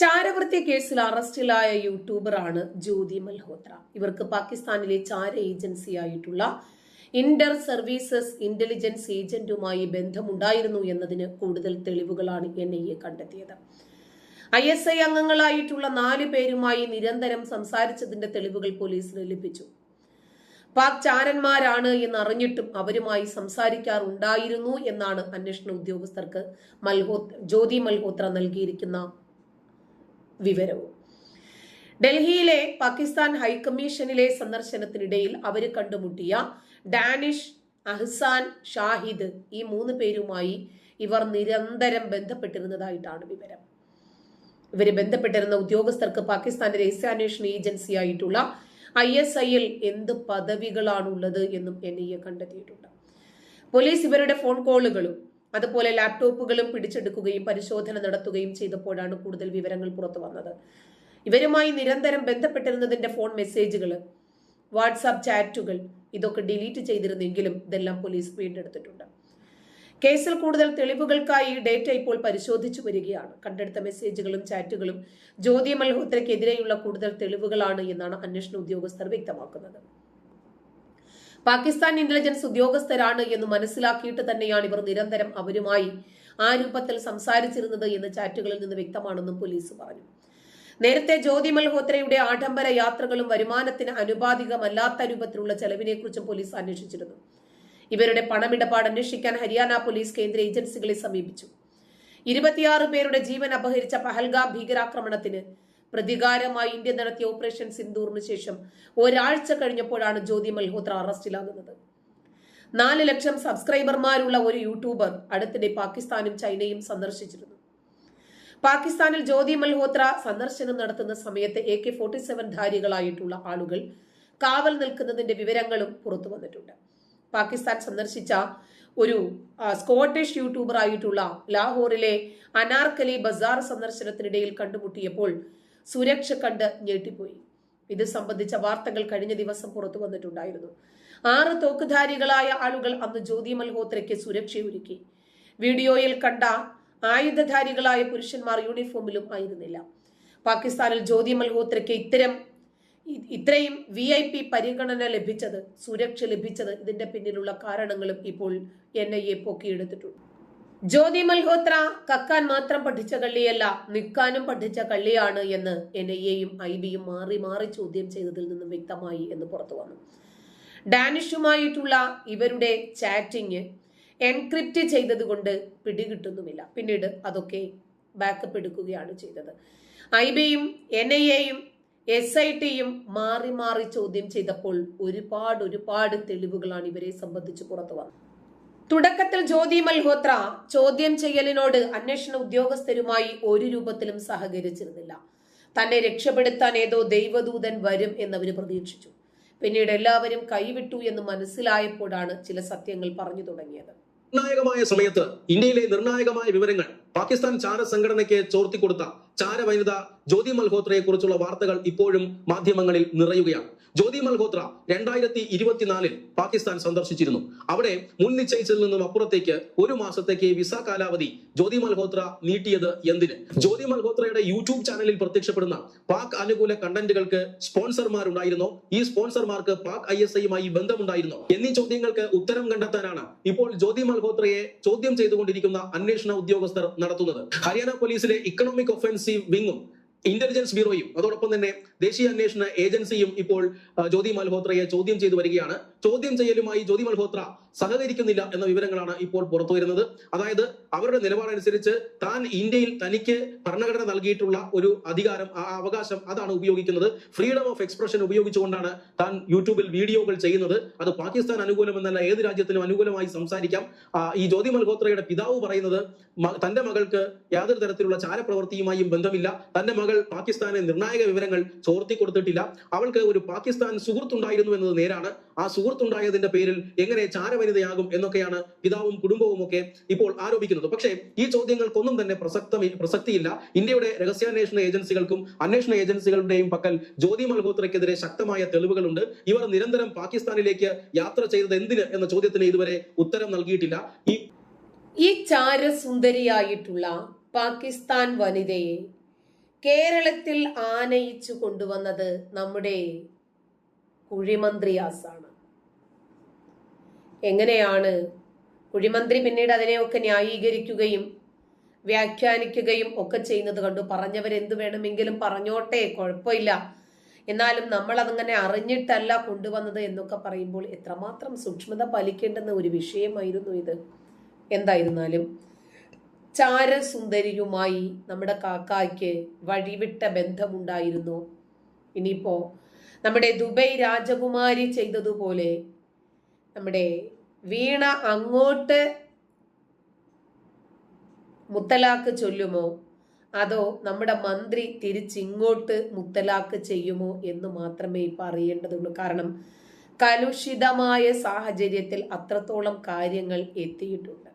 ചാരവൃത്തി കേസിൽ അറസ്റ്റിലായ യൂട്യൂബറാണ് ജ്യോതി മൽഹോത്ര. ഇവർക്ക് പാകിസ്ഥാനിലെ ചാര ഏജൻസിയായിട്ടുള്ള ഇന്റർ സർവീസസ് ഇന്റലിജൻസ് ഏജന്റുമായി ബന്ധമുണ്ടായിരുന്നു എന്നതിന് കൂടുതൽ തെളിവുകളാണ് എൻ ഐ എ കണ്ടെത്തിയത്. ഐ എസ് ഐ അംഗങ്ങളായിട്ടുള്ള നാല് പേരുമായി നിരന്തരം സംസാരിച്ചതിന്റെ തെളിവുകൾ പോലീസിന് ലഭിച്ചു. പാക് ചാരന്മാരാണ് എന്നറിഞ്ഞിട്ടും അവരുമായി സംസാരിക്കാറുണ്ടായിരുന്നു എന്നാണ് അന്വേഷണ ഉദ്യോഗസ്ഥർക്ക് മൽഹോത്ര ജ്യോതി മൽഹോത്ര നൽകിയിരിക്കുന്ന വിവരവും. ഡൽഹിയിലെ പാകിസ്ഥാൻ ഹൈക്കമ്മീഷനിലെ സന്ദർശനത്തിനിടയിൽ അവർ കണ്ടുമുട്ടിയ ഡാനിഷ് അഹ്സാൻ ഷാഹിദ് ഈ മൂന്ന് പേരുമായി ഇവർ നിരന്തരം ബന്ധപ്പെട്ടിരുന്നതായിട്ടാണ് വിവരം. ഇവർ ബന്ധപ്പെട്ടിരുന്ന ഉദ്യോഗസ്ഥർക്ക് പാകിസ്ഥാന്റെ രഹസ്യാന്വേഷണ ഏജൻസി ആയിട്ടുള്ള ഐ എസ് ഐയിൽ എന്ത് പദവികളാണുള്ളത് എന്നും എൻ ഐ എ കണ്ടെത്തിയിട്ടുണ്ട്. പോലീസ് ഇവരുടെ ഫോൺ കോളുകളും അതുപോലെ ലാപ്ടോപ്പുകളും പിടിച്ചെടുക്കുകയും പരിശോധന നടത്തുകയും ചെയ്തപ്പോഴാണ് കൂടുതൽ വിവരങ്ങൾ പുറത്തു വന്നത്. ഇവരുമായി നിരന്തരം ബന്ധപ്പെട്ടിരുന്നതിന്റെ ഫോൺ മെസ്സേജുകൾ വാട്സാപ്പ് ചാറ്റുകൾ ഇതൊക്കെ ഡിലീറ്റ് ചെയ്തിരുന്നെങ്കിലും ഇതെല്ലാം പോലീസ് വീണ്ടെടുത്തിട്ടുണ്ട്. കേസിൽ കൂടുതൽ തെളിവുകൾക്കായി ഈ ഡേറ്റ ഇപ്പോൾ പരിശോധിച്ചു വരികയാണ്. കണ്ടെടുത്ത മെസ്സേജുകളും ചാറ്റുകളും ജ്യോതി മൽഹോത്രയ്ക്കെതിരെയുള്ള കൂടുതൽ തെളിവുകളാണ് എന്നാണ് അന്വേഷണ ഉദ്യോഗസ്ഥർ വ്യക്തമാക്കുന്നത്. പാകിസ്ഥാൻ ഇന്റലിജൻസ് ഉദ്യോഗസ്ഥരാണ് എന്ന് മനസ്സിലാക്കിയിട്ട് തന്നെയാണ് ഇവർ നിരന്തരം അവരുമായി ആ രൂപത്തിൽ സംസാരിച്ചിരുന്നത് എന്ന് ചാറ്റുകളിൽ നിന്ന് വ്യക്തമാണെന്നും പോലീസ് പറഞ്ഞു. നേരത്തെ ജ്യോതി മൽഹോത്രയുടെ ആഡംബര യാത്രകളും വരുമാനത്തിന് അനുപാതികമല്ലാത്ത രൂപത്തിലുള്ള ചെലവിനെക്കുറിച്ചും പോലീസ് അന്വേഷിച്ചിരുന്നു. ഇവരുടെ പണമിടപാട് അന്വേഷിക്കാൻ ഹരിയാന പോലീസ് കേന്ദ്ര ഏജൻസികളെ സമീപിച്ചു. ഇരുപത്തിയാറ് പേരുടെ ജീവൻ അപഹരിച്ച പഹൽഗാം ഭീകരാക്രമണത്തിന് പ്രതികാരമായി ഇന്ത്യ നടത്തിയ ഓപ്പറേഷൻ സിന്ദൂറിന് ശേഷം ഒരാഴ്ച കഴിഞ്ഞപ്പോഴാണ് ജ്യോതി മൽഹോത്ര അറസ്റ്റിലാകുന്നത്. നാല് ലക്ഷം സബ്സ്ക്രൈബർമാരുള്ള ഒരു യൂട്യൂബർ അടുത്തിടെ പാകിസ്ഥാനും ചൈനയും സന്ദർശിച്ചിരുന്നു. പാകിസ്ഥാനിൽ ജ്യോതി മൽഹോത്ര സന്ദർശനം നടത്തുന്ന സമയത്ത് എ കെ ഫോർട്ടി സെവൻ ധാരികളായിട്ടുള്ള ആളുകൾ കാവൽ നിൽക്കുന്നതിന്റെ വിവരങ്ങളും പുറത്തു വന്നിട്ടുണ്ട്. പാകിസ്ഥാൻ സന്ദർശിച്ച ഒരു സ്കോട്ടിഷ് യൂട്യൂബർ ആയിട്ടുള്ള ലാഹോറിലെ അനാർക്കലി ബസാർ സന്ദർശനത്തിനിടയിൽ കണ്ടുമുട്ടിയപ്പോൾ സുരക്ഷ കണ്ട് ഞെട്ടിപ്പോയി. ഇത് സംബന്ധിച്ച വാർത്തകൾ കഴിഞ്ഞ ദിവസം പുറത്തു വന്നിട്ടുണ്ടായിരുന്നു. ആറ് തോക്കുധാരികളായ ആളുകൾ അന്ന് ജ്യോതി മൽഹോത്രയ്ക്ക് സുരക്ഷയൊരുക്കി. വീഡിയോയിൽ കണ്ട ആയുധധാരികളായ പുരുഷന്മാർ യൂണിഫോമിലും ആയിരുന്നില്ല. പാകിസ്ഥാനിൽ ജ്യോതി മൽഹോത്രയ്ക്ക് ഇത്തരം ഇത്രയും വി ഐ പി പരിഗണന ലഭിച്ചത് സുരക്ഷ ലഭിച്ചത് ഇതിന്റെ പിന്നിലുള്ള കാരണങ്ങളും ഇപ്പോൾ എൻ ഐ എ പൊക്കിയെടുത്തിട്ടുണ്ട്. ജ്യോതി മൽഹോത്ര കക്കാൻ മാത്രം പഠിച്ച കള്ളിയല്ല നിൽക്കാനും പഠിച്ച കള്ളിയാണ് എന്ന് എൻ ഐ എയും ഐ ബിയും മാറി മാറി ചോദ്യം ചെയ്തതിൽ നിന്നും വ്യക്തമായി എന്ന് പുറത്തു വന്നു. ഡാനിഷുമായിട്ടുള്ള ഇവരുടെ ചാറ്റിങ് എൻക്രിപ്റ്റ് ചെയ്തതുകൊണ്ട് പിടികിട്ടുന്നുമില്ല. പിന്നീട് അതൊക്കെ ബാക്കപ്പ് എടുക്കുകയാണ് ചെയ്തത്. ഐ ബിയും എൻ ഐ എയും എസ് ഐ ടിയും മാറി മാറി ചോദ്യം ചെയ്തപ്പോൾ ഒരുപാട് ഒരുപാട് തെളിവുകളാണ് ഇവരെ സംബന്ധിച്ച് പുറത്തു വന്നത്. തുടക്കത്തിൽ ജ്യോതി മൽഹോത്ര ചോദ്യം ചെയ്യലിനോട് അന്വേഷണ ഉദ്യോഗസ്ഥരുമായി ഒരു രൂപത്തിലും സഹകരിച്ചിരുന്നില്ല. തന്നെ രക്ഷപ്പെടുത്താൻ ഏതോ ദൈവദൂതൻ വരും എന്നവർ പ്രതീക്ഷിച്ചു. പിന്നീട് എല്ലാവരും കൈവിട്ടു എന്ന് മനസ്സിലായപ്പോഴാണ് ചില സത്യങ്ങൾ പറഞ്ഞു തുടങ്ങിയത്. നിർണായകമായ സമയത്ത് ഇന്ത്യയിലെ നിർണായകമായ വിവരങ്ങൾ പാകിസ്ഥാൻ ചാര സംഘടനയ്ക്ക് ചോർത്തിക്കൊടുത്ത ചാര വനിത ജ്യോതി മൽഹോത്രയെ കുറിച്ചുള്ള വാർത്തകൾ ഇപ്പോഴും മാധ്യമങ്ങളിൽ നിറയുകയാണ്. ജ്യോതി മൽഹോത്ര രണ്ടായിരത്തി ഇരുപത്തിനാലിൽ പാകിസ്ഥാൻ സന്ദർശിച്ചിരുന്നു. അവിടെ മുൻ നിശ്ചയിച്ചതിൽ നിന്നും അപ്പുറത്തേക്ക് ഒരു മാസത്തേക്ക് വിസ കാലാവധി ജ്യോതി മൽഹോത്ര നീട്ടിയത് എന്തിന്? ജ്യോതി മൽഹോത്രയുടെ യൂട്യൂബ് ചാനലിൽ പ്രത്യക്ഷപ്പെടുന്ന പാക് അനുകൂല കണ്ടന്റുകൾക്ക് സ്പോൺസർമാരുണ്ടായിരുന്നോ? ഈ സ്പോൺസർമാർക്ക് പാക് ഐ എസ് ഐയുമായി ബന്ധമുണ്ടായിരുന്നോ? എന്നീ ചോദ്യങ്ങൾക്ക് ഉത്തരം കണ്ടെത്താനാണ് ഇപ്പോൾ ജ്യോതി മൽഹോത്രയെ ചോദ്യം ചെയ്തുകൊണ്ടിരിക്കുന്ന അന്വേഷണ ഉദ്യോഗസ്ഥർ നടത്തുന്നത്. ഹരിയാന പോലീസിലെ ഇക്കണോമിക് ഒഫൻസീവ് വിങ്ങും ഇന്റലിജൻസ് ബ്യൂറോയും അതോടൊപ്പം തന്നെ ദേശീയ അന്വേഷണ ഏജൻസിയും ഇപ്പോൾ ജ്യോതി മൽഹോത്രയെ ചോദ്യം ചെയ്തു വരികയാണ്. ചോദ്യം ചെയ്യലുമായി ജ്യോതി മൽഹോത്ര സഹകരിക്കുന്നില്ല എന്ന വിവരങ്ങളാണ് ഇപ്പോൾ പുറത്തു വരുന്നത്. അതായത് അവരുടെ നിലപാടനുസരിച്ച് താൻ ഇന്ത്യയിൽ തനിക്ക് ഭരണഘടന നൽകിയിട്ടുള്ള ഒരു അധികാരം ആ അവകാശം അതാണ് ഉപയോഗിക്കുന്നത്. ഫ്രീഡം ഓഫ് എക്സ്പ്രഷൻ ഉപയോഗിച്ചുകൊണ്ടാണ് താൻ യൂട്യൂബിൽ വീഡിയോകൾ ചെയ്യുന്നത്. അത് പാകിസ്ഥാൻ അനുകൂലമെന്നല്ല ഏത് രാജ്യത്തിനും അനുകൂലമായി സംസാരിക്കാം. ഈ ജ്യോതി മൽഹോത്രയുടെ പിതാവ് പറയുന്നത് തന്റെ മകൾക്ക് യാതൊരു തരത്തിലുള്ള ചാരപ്രവൃത്തിയുമായും ബന്ധമില്ല. തന്റെ മകൾ പാകിസ്ഥാനെ നിർണായക വിവരങ്ങൾ ചോർത്തി കൊടുത്തിട്ടില്ല. അവൾക്ക് ഒരു പാകിസ്ഥാൻ സുഹൃത്തുണ്ടായിരുന്നു എന്നത് നേരാണ്. ആ സുഹൃത്തുണ്ടായതിന്റെ പേരിൽ എങ്ങനെ ചാരവനിതയാകും എന്നൊക്കെയാണ് പിതാവും കുടുംബവും ഒക്കെ ഇപ്പോൾ ആരോപിക്കുന്നത്. പക്ഷേ ഈ ചോദ്യങ്ങൾക്കൊന്നും തന്നെ പ്രസക്തമി പ്രസക്തിയില്ല. ഇന്ത്യയുടെ രഹസ്യാന്വേഷണ ഏജൻസികൾക്കും അന്വേഷണ ഏജൻസികളുടെയും പക്കൽ ജ്യോതി മൽഹോത്രയ്ക്കെതിരെ ശക്തമായ തെളിവുകളുണ്ട്. ഇവർ നിരന്തരം പാകിസ്ഥാനിലേക്ക് യാത്ര ചെയ്തത് എന്തിന് എന്ന ചോദ്യത്തിന് ഇതുവരെ ഉത്തരം നൽകിയിട്ടില്ല. ഈ ഈ ചാരസുന്ദരിയായിട്ടുള്ള പാകിസ്ഥാൻ വനിതയെ കേരളത്തിൽ ആനയിച്ചു കൊണ്ടുവന്നത് നമ്മുടെ കുഴിമന്ത്രിയാസാണ്. എങ്ങനെയാണ് കുഴിമന്ത്രി പിന്നീട് അതിനെയൊക്കെ ന്യായീകരിക്കുകയും വ്യാഖ്യാനിക്കുകയും ഒക്കെ ചെയ്യുന്നത് കണ്ടു? പറഞ്ഞവരെന്ത് വേണമെങ്കിലും പറഞ്ഞോട്ടെ കുഴപ്പമില്ല. എന്നാലും നമ്മൾ അതങ്ങനെ അറിഞ്ഞിട്ടല്ല കൊണ്ടുവന്നത് എന്നൊക്കെ പറയുമ്പോൾ എത്രമാത്രം സൂക്ഷ്മത പാലിക്കേണ്ടെന്ന ഒരു വിഷയമായിരുന്നു ഇത്. എന്തായിരുന്നാലും ചാരസുന്ദരിയുമായി നമ്മുടെ കാക്കായ്ക്ക് വഴിവിട്ട ബന്ധമുണ്ടായിരുന്നു. ഇനിയിപ്പോ നമ്മുടെ ദുബൈ രാജകുമാരി ചെയ്തതുപോലെ നമ്മുടെ വീണ അങ്ങോട്ട് മുത്തലാക്ക് ചൊല്ലുമോ? അതോ നമ്മുടെ മന്ത്രി തിരിച്ചിങ്ങോട്ട് മുത്തലാക്ക് ചെയ്യുമോ എന്ന് മാത്രമേ ഇപ്പൊ അറിയേണ്ടതുള്ളൂ കാരണം കലുഷിതമായ സാഹചര്യത്തിൽ അത്രത്തോളം കാര്യങ്ങൾ എത്തിയിട്ടുണ്ട്.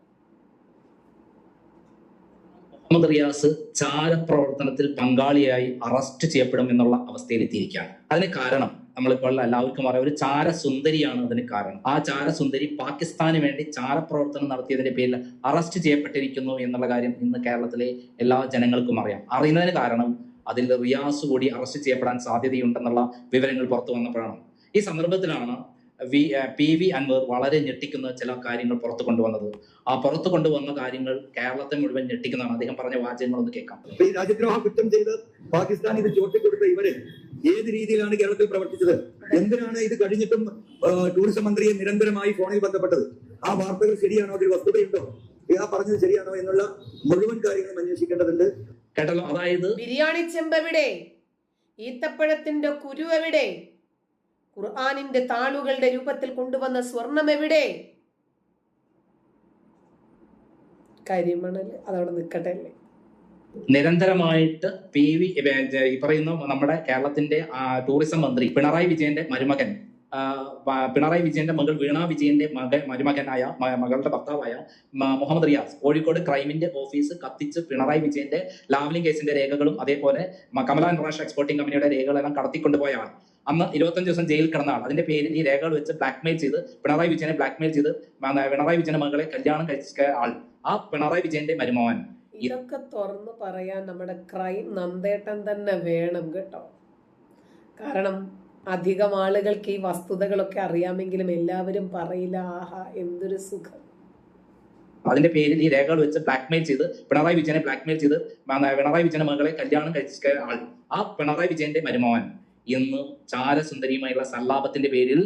മുഹമ്മദ് റിയാസ് ചാരപ്രവർത്തനത്തിൽ പങ്കാളിയായി അറസ്റ്റ് ചെയ്യപ്പെടും എന്നുള്ള അവസ്ഥയിലെത്തിയിരിക്കുകയാണ് അതിന് കാരണം നമ്മളിപ്പോൾ എല്ലാവർക്കും അറിയാം ഒരു ചാരസുന്ദരിയാണ് അതിന് കാരണം. ആ ചാരസുന്ദരി പാകിസ്ഥാന് വേണ്ടി ചാരപ്രവർത്തനം നടത്തിയതിന്റെ പേരിൽ അറസ്റ്റ് ചെയ്യപ്പെട്ടിരിക്കുന്നു എന്നുള്ള കാര്യം ഇന്ന് കേരളത്തിലെ എല്ലാ ജനങ്ങൾക്കും അറിയാം. അറിയുന്നതിന് കാരണം അതിൽ റിയാസ് കൂടി അറസ്റ്റ് ചെയ്യപ്പെടാൻ സാധ്യതയുണ്ടെന്നുള്ള വിവരങ്ങൾ പുറത്തു വന്നപ്പോഴാണ്. ഈ സന്ദർഭത്തിലാണ് വി പി വി അൻവർ വളരെ ഞെട്ടിക്കുന്ന ചില കാര്യങ്ങൾ പുറത്തു കൊണ്ടുവന്നത്. ആ പുറത്തു കൊണ്ടുവന്ന കാര്യങ്ങൾ കേരളത്തെ മുഴുവൻ ഞെട്ടിക്കുന്നതാണ്. അദ്ദേഹം പറഞ്ഞ വാചകങ്ങളൊന്ന് കേൾക്കാം. രാജ്യദ്രോഹ കുറ്റം ചെയ്ത് പാകിസ്ഥാൻ ഇത് ചോട്ടിക്കൊടുത്ത ഇവർ ഏത് രീതിയിലാണ് കേരളത്തിൽ പ്രവർത്തിച്ചത്? എന്തിനാണ് ഇത് കഴിഞ്ഞിട്ടും ടൂറിസം മന്ത്രിയെ നിരന്തരമായി ഫോണിൽ ബന്ധപ്പെട്ടത്? ആ വാർത്തകൾ ശരിയാണോ? അതിൽ വസ്തുതയുണ്ടോ? ആ പറഞ്ഞത് ശരിയാണോ എന്നുള്ള മുഴുവൻ കാര്യങ്ങളും അന്വേഷിക്കേണ്ടതുണ്ട്. കേട്ടല്ലോ? അതായത് ബിരിയാണി ചെമ്പ് എവിടെ? ഈത്തപ്പഴത്തിന്റെ കുരു എവിടെ? ഖുർആാനിന്റെ താളുകളുടെ രൂപത്തിൽ കൊണ്ടുവന്ന സ്വർണം എവിടെ? കരിമണൽ. അതവിടെ നിൽക്കട്ടെ അല്ലേ നിരന്തരമായിട്ട് പി വി ഈ പറയുന്ന നമ്മുടെ കേരളത്തിന്റെ ടൂറിസം മന്ത്രി പിണറായി വിജയന്റെ മരുമകൻ പിണറായി വിജയന്റെ മകൾ വീണ വിജയന്റെ മകൻ മരുമകനായ മകളുടെ ഭർത്താവായ മുഹമ്മദ് റിയാസ് കോഴിക്കോട് ക്രൈമിന്റെ ഓഫീസ് കത്തിച്ച് പിണറായി വിജയന്റെ ലാവ്ലിംഗ് കേസിന്റെ രേഖകളും അതേപോലെ കമല ഇന്റർനാഷണൽ എക്സ്പോർട്ടിംഗ് കമ്പനിയുടെ രേഖകളെല്ലാം കടത്തിക്കൊണ്ടുപോയാണ് അന്ന് ഇരുപത്തഞ്ച് ദിവസം ജയിലിൽ കിടന്ന ആൾ അതിന്റെ പേരിൽ ഈ രേഖകൾ വെച്ച് ബ്ലാക്ക്മെയിൽ ചെയ്ത് പിണറായി വിജയനെ ബ്ലാക്ക്മെയിൽ ചെയ്ത് പിണറായി വിജയന്റെ മകളെ കല്യാണം കഴിച്ച ആൾ ആ പിണറായി വിജയന്റെ മരുമോൻ. ഇതൊക്കെ തുറന്നു പറയാൻ നമ്മുടെ ക്രൈം നന്ദേട്ടൻ തന്നെ വേണം കേട്ടോ. കാരണം അധികം ആളുകൾക്ക് ഈ വസ്തുതകളൊക്കെ അറിയാമെങ്കിലും എല്ലാവരും പറയില്ല ആഹാ എന്തൊരു സുഖം. അതിന്റെ പേരിൽ ഈ രേഖകൾ വെച്ച് ബ്ലാക്ക്മെയിൽ ചെയ്ത് പിണറായി വിജയനെ ബ്ലാക്ക്മെയിൽ ചെയ്ത് പിണറായി വിജയന്റെ മകളെ കല്യാണം കഴിച്ച ആൾ ആ പിണറായി വിജയന്റെ മരുമോൻ. ഇന്ന് ചാരസുന്ദരിയുമായുള്ള സല്ലാപത്തിന്റെ പേരിൽ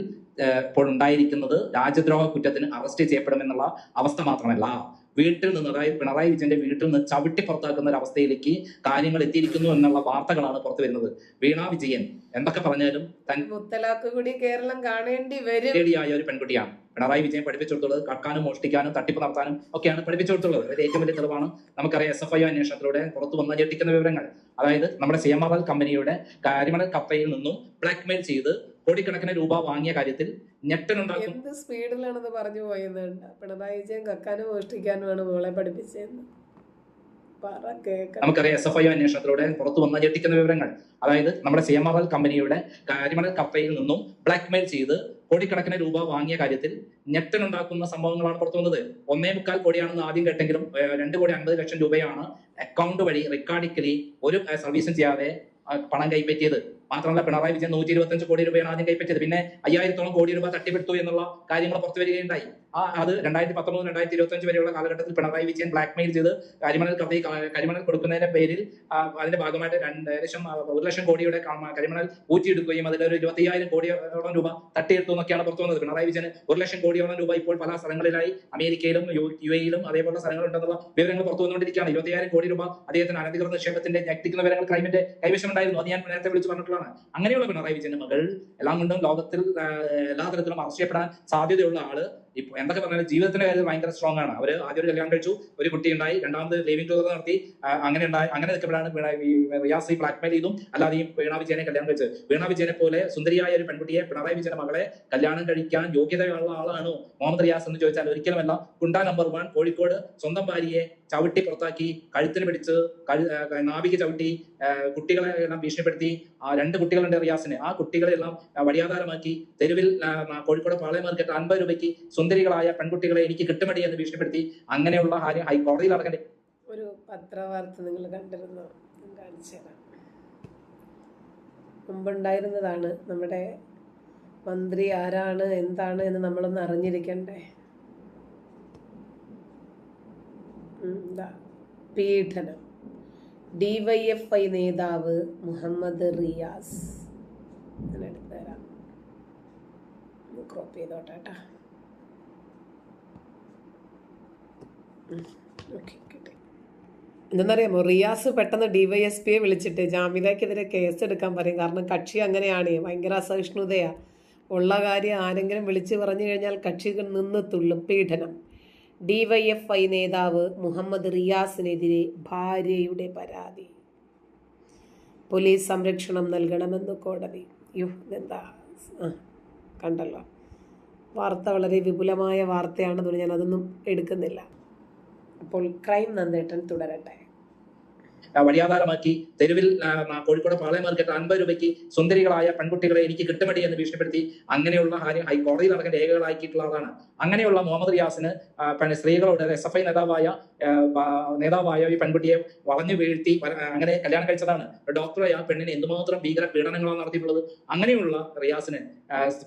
ഇപ്പോൾ ഉണ്ടായിരിക്കുന്നത് രാജ്യദ്രോഹ കുറ്റത്തിന് അറസ്റ്റ് ചെയ്യപ്പെടുമെന്നുള്ള അവസ്ഥ മാത്രമല്ല. വീട്ടിൽ നിന്ന് അതായത് പിണറായി വിജയന്റെ വീട്ടിൽ നിന്ന് ചവിട്ടി പുറത്താക്കുന്ന ഒരു അവസ്ഥയിലേക്ക് കാര്യങ്ങൾ എത്തിയിരിക്കുന്നു എന്നുള്ള വാർത്തകളാണ് പുറത്തു വരുന്നത്. വീണ വിജയൻ എന്തൊക്കെ പറഞ്ഞാലും മുത്തലാക്ക് കൂടി കേരളം കാണേണ്ടി വരും. ഒരു പെൺകുട്ടിയാണ്. പിണറായി വിജയൻ പഠിപ്പിച്ചു കൊടുത്തുള്ളത് കടക്കാനും മോഷ്ടിക്കാനും തട്ടിപ്പ് നടത്താനും ഒക്കെയാണ് പഠിപ്പിച്ചു കൊടുത്തുള്ളത് അതിൽ ഏറ്റവും വലിയ തെളിവാണ് നമുക്കറിയാം എസ് എഫ് ഐ അന്വേഷണത്തിലൂടെ പുറത്തു വന്ന ഞെട്ടിക്കുന്ന വിവരങ്ങൾ. അതായത് നമ്മുടെ സി എം ആർ എൽ കമ്പനിയുടെ കാര്യമണൽ കപ്പയിൽ നിന്നും ബ്ലാക്ക്മെയിൽ ചെയ്ത് കോടിക്കണക്കിന് രൂപ വാങ്ങിയ കാര്യത്തിൽ ഞെട്ടനുണ്ടാക്കും എന്ത് സ്പീഡിലാണെന്ന് പറഞ്ഞു പോയത് പിണറായി വിജയൻ കക്കാനും മോഷ്ടിക്കാനുമാണ് മോളെ പഠിപ്പിച്ചതെന്ന്. നമുക്കറിയാം എസ് എഫ് ഐ അന്വേഷണത്തിലൂടെ പുറത്തു വന്ന ഞെട്ടിക്കുന്ന വിവരങ്ങൾ. അതായത് നമ്മുടെ സി എം ആർ എൽ കമ്പനിയുടെ കാര്യമണൽ കപ്പയിൽ നിന്നും ബ്ലാക്ക്മെയിൽ ചെയ്ത് കോടിക്കണക്കിന് രൂപ വാങ്ങിയ കാര്യത്തിൽ ഞെട്ടനുണ്ടാക്കുന്ന സംഭവങ്ങളാണ് പുറത്തു വന്നത്. ഒന്നേ മുക്കാൽ കോടിയാണെന്ന് ആദ്യം കേട്ടെങ്കിലും രണ്ട് കോടി അൻപത് ലക്ഷം രൂപയാണ് അക്കൗണ്ട് വഴി റെക്കോർഡിക്കലി ഒരു സർവീസും ചെയ്യാതെ പണം കൈപ്പറ്റിയത്. മാത്രമല്ല പിണറായി വിജയൻ നൂറ്റി ഇരുപത്തഞ്ച് കോടി രൂപയാണ് ആദ്യം കൈപ്പറ്റിയത്. പിന്നെ അയ്യായിരത്തോളം കോടി രൂപ തട്ടിപ്പെടുത്തു എന്നുള്ള കാര്യങ്ങൾ പുറത്തു വരികയുണ്ടായി. ആ അത് രണ്ടായിരത്തി പത്തൊമ്പത് രണ്ടായിരത്തി ഇരുപത്തി അഞ്ച് വരെയുള്ള കാലഘട്ടത്തിൽ പിണറായി വിജയൻ ബ്ലാക്ക്മെയിൽ ചെയ്ത് കരിമണൽ കവി കരിമണൽ കൊടുക്കുന്നതിന്റെ പേരിൽ അതിന്റെ ഭാഗമായിട്ട് രണ്ട് ഏകദേശം ഒരു ലക്ഷം കോടിയുടെ കരിമണൽ ഊറ്റിയെടുക്കുകയും അതിലൊരു ഇരുപത്തി അയ്യായിരം കോടിയോളം രൂപ തട്ടിയെടുത്തു എന്നൊക്കെയാണ് പുറത്തു വന്നത്. പിണറായി വിജയൻ ഒരു ലക്ഷം കോടിയോളം രൂപ ഇപ്പോൾ പല സ്ഥലങ്ങളിലായി അമേരിക്കയിലും യു- എയിലും അതേപോലെ സ്ഥലങ്ങളുണ്ടെന്നുള്ള വിവരങ്ങൾ പുറത്തു വന്നുകൊണ്ടിരിക്കുകയാണ്. ഇരുപത്തിയായിരം കോടി രൂപ അദ്ദേഹത്തിന് അനധികൃത നിക്ഷേപത്തിന്റെ ഞെട്ടിക്കുന്ന വിവരങ്ങൾ ക്രൈമിന്റെ കൈവശം ഉണ്ടായിരുന്നു അത് ഞാൻ നേരത്തെ വിളിച്ചു പറഞ്ഞിട്ടുള്ളതാണ് അങ്ങനെയുള്ള പിണറായി വിജയന്റെ മകൾ എല്ലാം കൊണ്ടും ലോകത്തിൽ എല്ലാ തരത്തിലും അറസ്റ്റ് സാധ്യതയുള്ള ആൾ ഇപ്പൊ എന്തൊക്കെ പറഞ്ഞാലും ജീവിതത്തിന്റെ കാര്യത്തിൽ ഭയങ്കര സ്ട്രോങ് ആണ്. അവർ ആദ്യം ഒരു കല്യാണം കഴിച്ചു ഒരു കുട്ടി ഉണ്ടായി രണ്ടാമത് ലിവിംഗ് ടൂർ നടത്തി അങ്ങനെ ഉണ്ടായി അങ്ങനെ നിൽക്കുമ്പോഴാണ് റിയാസ് ഈ ബ്ലാക്ക്മെയിൽ ചെയ്തും അല്ലാതെ ഈ വീണ വിജയനെ കല്യാണം കഴിച്ചത്. വീണ വിജയനെ പോലെ സുന്ദരിയായ ഒരു പെൺകുട്ടിയെ പിണറായി വിജയന്റെ മകളെ കല്യാണം കഴിക്കാൻ യോഗ്യതയുള്ള ആളാണോ മുഹമ്മദ് റിയാസ് എന്ന് ചോദിച്ചാൽ ഒരിക്കലുമല്ല. കുണ്ട നമ്പർ വൺ കോഴിക്കോട് സ്വന്തം ഭാര്യയെ ചവിട്ടി പുറത്താക്കി കഴുത്തിന് പിടിച്ച് നാവിക ചവിട്ടി കുട്ടികളെ എല്ലാം ഭീഷണിപ്പെടുത്തി ആ രണ്ട് കുട്ടികളുണ്ട് റിയാസിന്. ആ കുട്ടികളെല്ലാം വഴിയാധാരമാക്കി തെരുവിൽ കോഴിക്കോട് പാളയം മാർക്കറ്റ് അൻപത് രൂപയ്ക്ക് സുന്ദരികളായ പെൺകുട്ടികളെ എനിക്ക് കിട്ടുമടി എന്ന് ഭീഷണിപ്പെടുത്തി അങ്ങനെയുള്ള കാര്യം ഹൈക്കോടതിയിൽ അടക്കേണ്ടി ഒരു പത്രവാർത്ത നിങ്ങൾ കണ്ടിരുന്നു? മുമ്പുണ്ടായിരുന്നതാണ് നമ്മുടെ മന്ത്രി ആരാണ് എന്താണ് എന്ന് നമ്മളൊന്ന് അറിഞ്ഞിരിക്കണ്ടേ? ദാ, പീഡനം. ഡിവൈഎഫ്ഐ നേതാവ് മുഹമ്മദ് റിയാസ്. ഞാൻ എടുത്തു തരാം. ക്രോപ്പ് ചെയ്തോട്ടെ ഓക്കെ കിട്ടി എന്തെന്നറിയാമോ റിയാസ് പെട്ടെന്ന് ഡിവൈഎസ്പിയെ വിളിച്ചിട്ട് ജാമ്യതയ്ക്കെതിരെ കേസ് എടുക്കാൻ പറയും. കാരണം കക്ഷി അങ്ങനെയാണ്. ഭയങ്കര അസഹിഷ്ണുതയാ. ഉള്ള കാര്യം ആരെങ്കിലും വിളിച്ചു പറഞ്ഞു കഴിഞ്ഞാൽ കക്ഷികൾ നിന്ന് തുള്ളും. പീഡനം. ഡിവൈഎഫ്ഐ നേതാവ് മുഹമ്മദ് റിയാസിനെതിരെ ഭാര്യയുടെ പരാതി. പോലീസ് സംരക്ഷണം നൽകണമെന്ന് കോടതി. യു എന്താ കണ്ടല്ലോ. വാർത്ത വളരെ വിപുലമായ വാർത്തയാണെന്ന് ഞാൻ അതൊന്നും എടുക്കുന്നില്ല. അപ്പോൾ ക്രൈം നന്ദേട്ടൻ തുടരട്ടെ. വഴിയാധാരമാക്കി തെരുവിൽ കോഴിക്കോട് പാളയം മാർക്കറ്റ് അൻപത് രൂപയ്ക്ക് സുന്ദരികളായ പെൺകുട്ടികളെ എനിക്ക് കിട്ടുമടി എന്ന് ഭീഷണിപ്പെടുത്തി അങ്ങനെയുള്ള കാര്യം ഹൈക്കോടതിയിൽ നടക്കുന്ന രേഖകളാക്കിയിട്ടുള്ള ആളാണ്. അങ്ങനെയുള്ള മുഹമ്മദ് റിയാസിന് സ്ത്രീകളോട് എസ് എഫ് ഐ നേതാവായ നേതാവായ ഈ പെൺകുട്ടിയെ വളഞ്ഞു വീഴ്ത്തി അങ്ങനെ കല്യാണം കഴിച്ചതാണ്. ഡോക്ടറെ ആ പെണ്ണിന് എന്തുമാത്രം ഭീകര പീഡനങ്ങളാണ് നടത്തിയിട്ടുള്ളത്? അങ്ങനെയുള്ള റിയാസിന്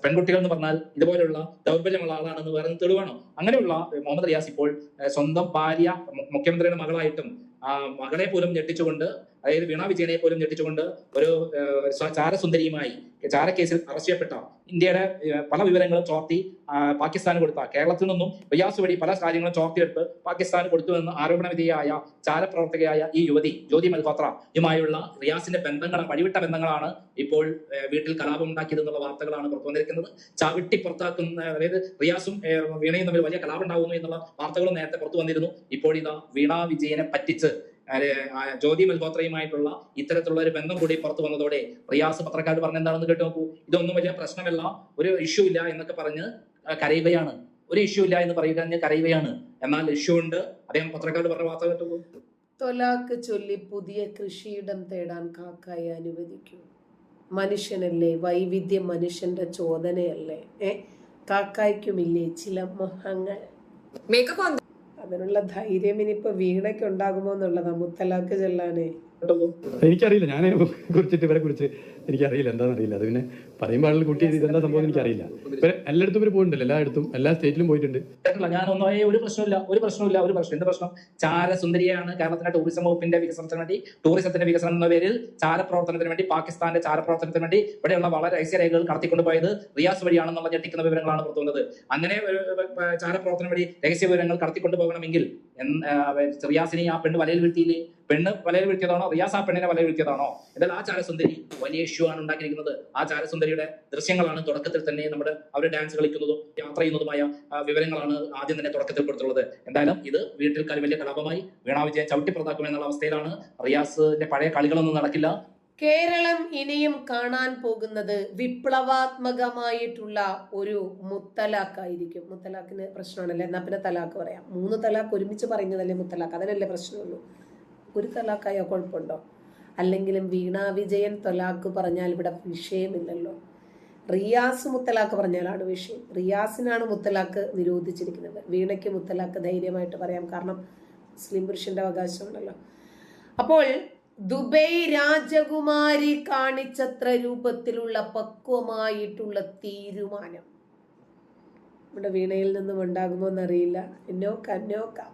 പെൺകുട്ടികൾ എന്ന് പറഞ്ഞാൽ ഇതുപോലുള്ള ദൗർബല്യമുള്ള ആളാണെന്ന് വേറെ തെളിവാണോ. അങ്ങനെയുള്ള മുഹമ്മദ് റിയാസ് ഇപ്പോൾ സ്വന്തം ഭാര്യ മുഖ്യമന്ത്രിയുടെ മകളായിട്ടും ആ മകളെ പോലും ഞെട്ടിച്ചുകൊണ്ട് അതായത് വീണ വിജയനെ പോലും ഞെട്ടിച്ചുകൊണ്ട് ഒരു ചാരസുന്ദരിയുമായി ചാരക്കേസിൽ അറസ്റ്റ് ചെയ്യപ്പെട്ട ഇന്ത്യയുടെ പല വിവരങ്ങളും ചോർത്തി പാകിസ്ഥാന് കൊടുത്ത കേരളത്തിൽ നിന്നും റിയാസ് വഴി പല കാര്യങ്ങളും ചോർത്തിയെടുത്ത് പാകിസ്ഥാന് കൊടുത്തുവെന്ന് ആരോപണ വിധേയായ ചാരപ്രവർത്തകയായ ഈ യുവതി ജ്യോതി മൽഹോത്ര യുമായുള്ള റിയാസിന്റെ ബന്ധങ്ങൾ വഴിവിട്ട ബന്ധങ്ങളാണ് ഇപ്പോൾ വീട്ടിൽ കലാപം ഉണ്ടാക്കിയത് എന്നുള്ള വാർത്തകളാണ് പുറത്തു വന്നിരിക്കുന്നത്. ചവിട്ടി പുറത്താക്കുന്ന അതായത് റിയാസും വീണയും തമ്മിൽ വലിയ കലാപം ഉണ്ടാകുന്നു എന്നുള്ള വാർത്തകളും നേരത്തെ പുറത്തു വന്നിരുന്നു. ഇപ്പോൾ ഇതാ വീണ വിജയനെ പറ്റിച്ച് ജ്യോതി മൽഹോത്രയുമായിട്ടുള്ള ഇത്തരത്തിലുള്ള ഒരു ബന്ധം കൂടി പുറത്തു വന്നതോടെ റിയാസ് പത്രക്കാർ പറഞ്ഞ എന്താണെന്ന് കേട്ട് നോക്കൂ. ഇതൊന്നും വലിയ പ്രശ്നമല്ല. ഒരു ഇഷ്യൂ ഇല്ല എന്നൊക്കെ പറഞ്ഞ് കരയുകയാണ്. ഒരു ഇഷ്യൂ ഇല്ല എന്ന് പറയുക തന്നെ കരയുകയാണ്. എന്നാൽ ഇഷ്യൂ ഉണ്ട്. അദ്ദേഹം പത്രക്കാർ പറഞ്ഞ വാർത്ത കേട്ടു തൊലാക്ക് ചൊല്ലി പുതിയ കൃഷിയിടം തേടാൻ കാക്കായി അനുവദിക്കൂ. മനുഷ്യനല്ലേ? വൈവിധ്യം മനുഷ്യന്റെ ചോദനയല്ലേ? ഏ? കാക്കായ്ക്കുമില്ലേ ചില മൊഹങ്ങൾ? മേക്കപ്പ് അതിനുള്ള ധൈര്യം ഇനിയിപ്പോ വീണയ്ക്ക് ഉണ്ടാകുമോ എന്നുള്ളതാ മുത്തലാക്ക് ചെല്ലാനേ. എനിക്കറിയില്ല. ഞാൻ കുറിച്ചിട്ട് ഇവരെ കുറിച്ച് എനിക്കറിയില്ല. എന്താന്ന് അറിയില്ല അത് പിന്നെ പറയുമ്പോൾ കുട്ടി ഇതെന്താ സംഭവം എനിക്കറിയില്ല. എല്ലായിടത്തും ഇവർ പോയിട്ടുണ്ടല്ലോ എല്ലായിടത്തും എല്ലാ സ്റ്റേറ്റിലും പോയിട്ടുണ്ട്. ഞാൻ ഏയ് ഒരു പ്രശ്നമില്ല ഒരു പ്രശ്നമില്ല ഒരു പ്രശ്നം. എന്ത് പ്രശ്നം? ചാര സുന്ദരിയാണ് കേരളത്തിന്റെ ടൂറിസം വകുപ്പിന്റെ വികസനത്തിന് വേണ്ടി ടൂറിസത്തിന്റെ വികസനം എന്ന പേരിൽ ചാരപ്രവർത്തനത്തിന് വേണ്ടി പാകിസ്ഥാന്റെ ചാരപ്രവർത്തനത്തിന് വേണ്ടി ഇവിടെയുള്ള വളരെ രഹസ്യരേഖകൾ കടത്തിക്കൊണ്ടുപോയത് റിയാസ് വഴിയാണെന്നുള്ള ഞെട്ടിക്കുന്ന വിവരങ്ങളാണ് പുറത്തുവന്നത് അങ്ങനെ ചാര പ്രവർത്തനം ചാരപ്രവർത്തനം വഴി രഹസ്യ വിവരങ്ങൾ കടത്തിക്കൊണ്ട് പോകണമെങ്കിൽ റിയാസിനെ ആ പെണ്ണ് വലയിൽ വീഴ്ത്തിയില്ലേ? പെണ്ണ് വലയിൽ വീഴ്ത്തിയതാണോ? റിയാസ് ആ പെണ്ണിനെ വലയിൽ വീഴ്ത്തിയതാണോ? എന്നാൽ ആ ചാരസുന്ദരി വലിയ ഇഷ്യൂ ആണ് ഉണ്ടാക്കിയിരിക്കുന്നത്. ആ ചാരസുന്ദരിയുടെ ദൃശ്യങ്ങളാണ് തുടക്കത്തിൽ തന്നെ നമ്മുടെ അവർ ഡാൻസ് കളിക്കുന്നതും യാത്ര ചെയ്യുന്നതുമായ വിവരങ്ങളാണ് ആദ്യം തന്നെ തുടക്കത്തിൽ കൊടുത്തുള്ളത് എന്തായാലും ഇത് വീട്ടിൽ കളി വലിയ കലാപമായി വീണാ വിജയം ചവിട്ടി എന്നുള്ള അവസ്ഥയിലാണ് റിയാസിന്റെ പഴയ കളികളൊന്നും നടക്കില്ല. കേരളം ഇനിയും കാണാൻ പോകുന്നത് വിപ്ലവാത്മകമായിട്ടുള്ള ഒരു മുത്തലാഖായിരിക്കും. മുത്തലാഖിന് പ്രശ്നമാണല്ലേ? എന്നാ പിന്നെ തലാഖ് പറയാം. മൂന്ന് തലാഖ് ഒരുമിച്ച് പറയുന്നതല്ലേ മുത്തലാഖ്? അതിനല്ലേ പ്രശ്നമുള്ളൂ. ഒരു തലാഖായ കുഴപ്പമുണ്ടോ? അല്ലെങ്കിലും വീണ വിജയൻ തൊലാക്ക് പറഞ്ഞാൽ ഇവിടെ വിഷയമില്ലല്ലോ. റിയാസ് മുത്തലാക്ക് പറഞ്ഞാലാണ് വിഷയം. റിയാസിനാണ് മുത്തലാക്ക് നിരോധിച്ചിരിക്കുന്നത്. വീണയ്ക്ക് മുത്തലാക്ക് ധൈര്യമായിട്ട് പറയാം. കാരണം മുസ്ലിം പുരുഷന്റെ അവകാശമുണ്ടല്ലോ അപ്പോൾ ദുബൈ രാജകുമാരി കാണിച്ചത്ര രൂപത്തിലുള്ള പക്വമായിട്ടുള്ള തീരുമാനം. നമ്മുടെ വീണയിൽ നിന്നും ഉണ്ടാകുമോ എന്നറിയില്ല. എന്നോക്കാം നോക്കാം